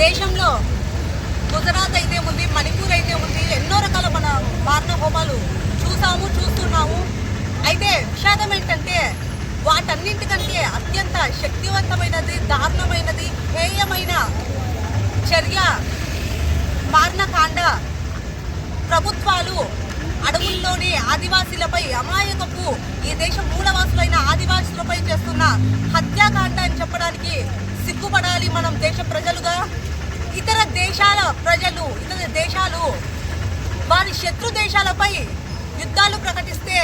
దేశంలో గుజరాత్ అయితే ఉంది మణిపూర్ అయితే ఉంది ఎన్నో రకాల మన భారత హోమాలు చూసాము చూస్తున్నాము. అయితే విషాదం ఏంటంటే వాటన్నింటికంటే అత్యంత శక్తివంతమైనది దారుణమైనది హేయమైన చర్య మారణకాండ ప్రభుత్వాలు అడవుల్లోని ఆదివాసీలపై అమాయకపు ఈ దేశ మూలవాసులైన ఆదివాసులపై చేస్తున్న హత్యాకాండ అని చెప్పడానికి సిగ్గుపడాలి మనం దేశ ప్రజలుగా. ఇతర దేశాల ప్రజలు ఇతర దేశాలు వారి శత్రు దేశాలపై యుద్ధాలు ప్రకటిస్తే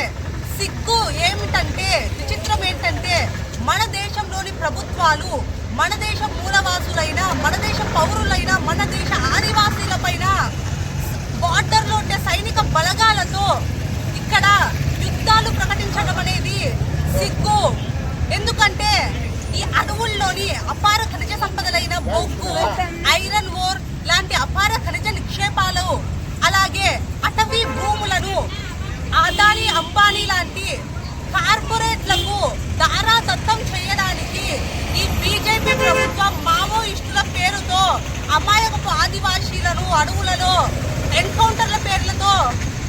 సిగ్గు ఏమిటంటే విచిత్రం ఏంటంటే మన దేశంలోని ప్రభుత్వాలు మన దేశ మూలవాసులైన మన దేశ పౌరులైన మన దేశ ఆదివాసీలపైన బార్డర్లో ఉండే సైనిక బలగాలతో ఇక్కడ యుద్ధాలు ప్రకటించడం అనేది సిగ్గు. ఎందుకంటే ఈ అడవుల్లోని అపార ఖనిజ సంపదలైన బొగ్గు ఐరన్ ఓర్ లాంటి అపార ఖనిజ నిక్షేపాలు అలాగే అటవీ భూములను అదానీ అంబానీ లాంటి కార్పొరేట్లకు దారాదత్తం చేయడానికి ఈ బీజేపీ ప్రభుత్వం మావోయిస్టుల పేరుతో అమాయకపు ఆదివాసీలను అడవులలో ఎన్కౌంటర్ల పేర్లతో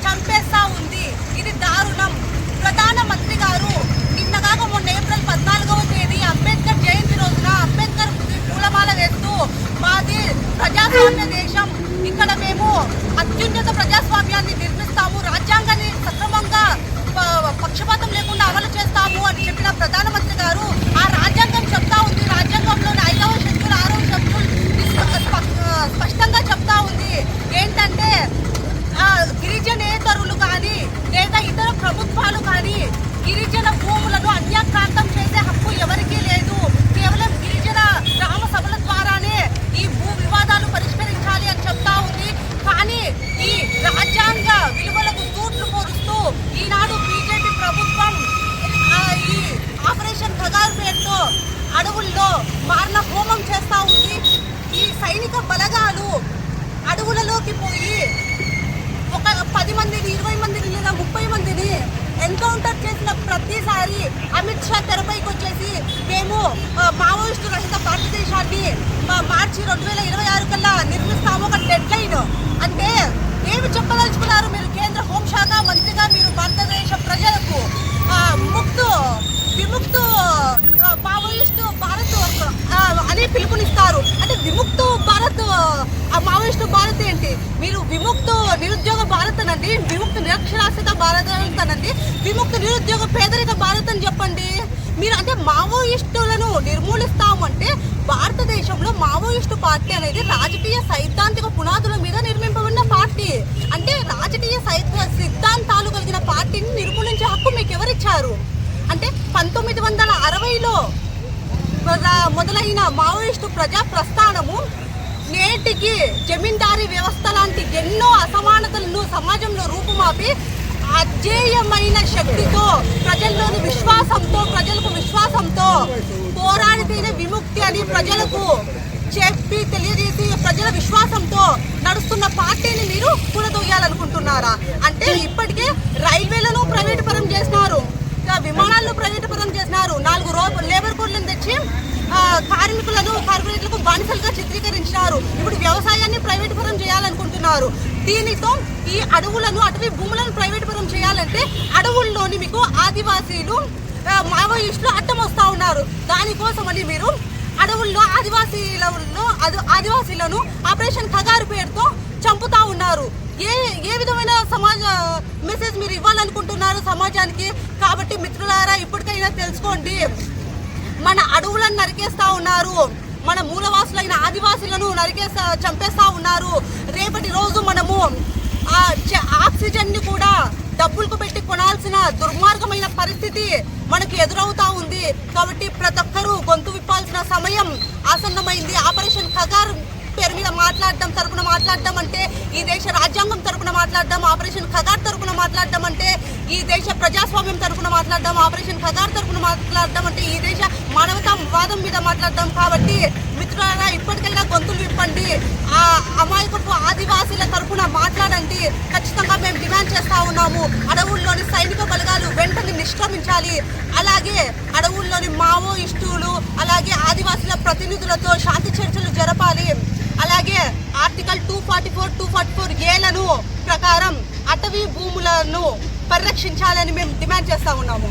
చంపేస్తా ఉంది. ఇది దారుణం. ప్రధాన ఆపరేషన్ పేరుతో అడవుల్లో మారణ హోమం చేస్తా ఉంది. ఈ సైనిక బలగాలు అడవులలోకి పోయి ఒక పది మందిని ఇరవై మందిని లేదా ముప్పై మందిని ఎన్కౌంటర్ చేసిన ప్రతిసారి అమిత్ షా తెరపైకి వచ్చేసి మేము మావోయిస్టు రహిత భారతదేశాన్ని మా- మార్చి రెండు వేల ఇరవై ఆరు కల్లా నిర్మిస్తాము. ఒక డెడ్ లైన్. అంటే ఏమి చెప్పదలుచుకున్నారు మీరు కేంద్ర హోంశాఖ మంత్రిగా మీరు భారతదేశ ప్రజలకు ఆ, ముక్తు విముక్తు ఆ, మావోయిస్టు భారత్ ఆ, అని పిలుపునిస్తారు. అంటే విముక్త భారత్ ఆ మావోయిస్టు భారత్ ఏంటి? మీరు విముక్త నిరుద్యోగ భారత్ అనండి విముక్త నిరక్షరాస్యత భారత్ అనండి విముక్త నిరుద్యోగ పేదరిక భారత్ అని చెప్పండి. మీరు అంటే మావోయిస్టులను నిర్మూలిస్తామంటే భారతదేశంలో మావోయిస్టు పార్టీ అనేది రాజకీయ సైద్ధాంతిక పునాదుల మీద నిర్మింపబడిన పార్టీ. అంటే రాజకీయ సిద్ధాంతాలు కలిగిన పార్టీని నిర్మూలించే హక్కు మీకు ఎవరిచ్చారు అంటే పంతొమ్మిది వందల అరవైలో మొదలైన మావోయిస్టు ప్రజా ప్రస్థానము నేటికి జమీందారీ వ్యవస్థ లాంటి ఎన్నో అసమానతలను సమాజంలో రూపుమాపి అజేయమైన శక్తితో ప్రజల్లోని విశ్వాసంతో ప్రజలకు విశ్వాసంతో పోరాడితేనే విముక్తి అని ప్రజలకు చెప్పి తెలియజేసి ప్రజల విశ్వాసంతో నడుస్తున్న పార్టీని మీరు కూడదొయ్యాలనుకుంటున్నారా అంటే ఇప్పటికే రై చేస్తున్నారు. దీనితో ఈ అడవులను అటవీ భూములను ప్రైవేట్ చేయాలంటే అడవుల్లోని మీకు ఆదివాసీలు మావోయిస్టులు అడ్డం వస్తూ ఉన్నారు. దానికోసమని మీరు అడవుల్లో ఆదివాసీలను ఆదివాసీలను ఆపరేషన్ ఖగారు పేరుతో చంపుతా ఉన్నారు. ఏ ఏ విధమైన సమాజ మెసేజ్ మీరు ఇవ్వాలనుకుంటున్నారు సమాజానికి? కాబట్టి మిత్రులారా ఇప్పటికైనా తెలుసుకోండి. మన అడవులను నరికేస్తా ఉన్నారు. మన మూలవాసులైన ఆదివాసులను నరికేస్తా చంపేస్తా ఉన్నారు. రేపటి రోజు మనము ఆ చ- ఆక్సిజన్ని కూడా డబ్బులకు పెట్టి కొనాల్సిన దుర్మార్గమైన పరిస్థితి మనకు ఎదురవుతా ఉంది. కాబట్టి ప్రతి ఒక్కరూ గొంతు విప్పాల్సిన సమయం ఆసన్నమైంది. ఆపరేషన్ ఖగార్ పేరు మీద మాట్లాడడం తరపున మాట్లాడడం అంటే ఈ దేశ రాజ్యాంగం తరపున మాట్లాడడం ఆపరేషన్ ఖగార్ తరపున మాట్లాడడం అంటే ఈ దేశ ప్రజాస్వామ్యం తరపున మాట్లాడడం ఆపరేషన్ ఖగార్ తరపున మాట్లాడడం అంటే ఈ దేశ మానవతావాదం మీద మాట్లాడడం. కాబట్టి మిత్రులారా ఇప్పటికైనా గొంతులు విప్పండి. ఆ అమాయకపు ఆదివాసీల తరపున మాట్లాడండి. ఖచ్చితంగా మేము డిమాండ్ చేస్తా ఉన్నాము. అడవుల్లోని సైనిక బలగాలు వెంటనే నిష్క్రమించాలి. అలాగే అడవుల్లోని మావోయిస్టులు అలాగే ఆదివాసీల ప్రతినిధులతో శాంతి చర్చలు జరపాలి. అలాగే article two forty four two forty four ఏలను ప్రకారం అటవీ భూములను పరిరక్షించాలని మేము డిమాండ్ చేస్తా ఉన్నాము.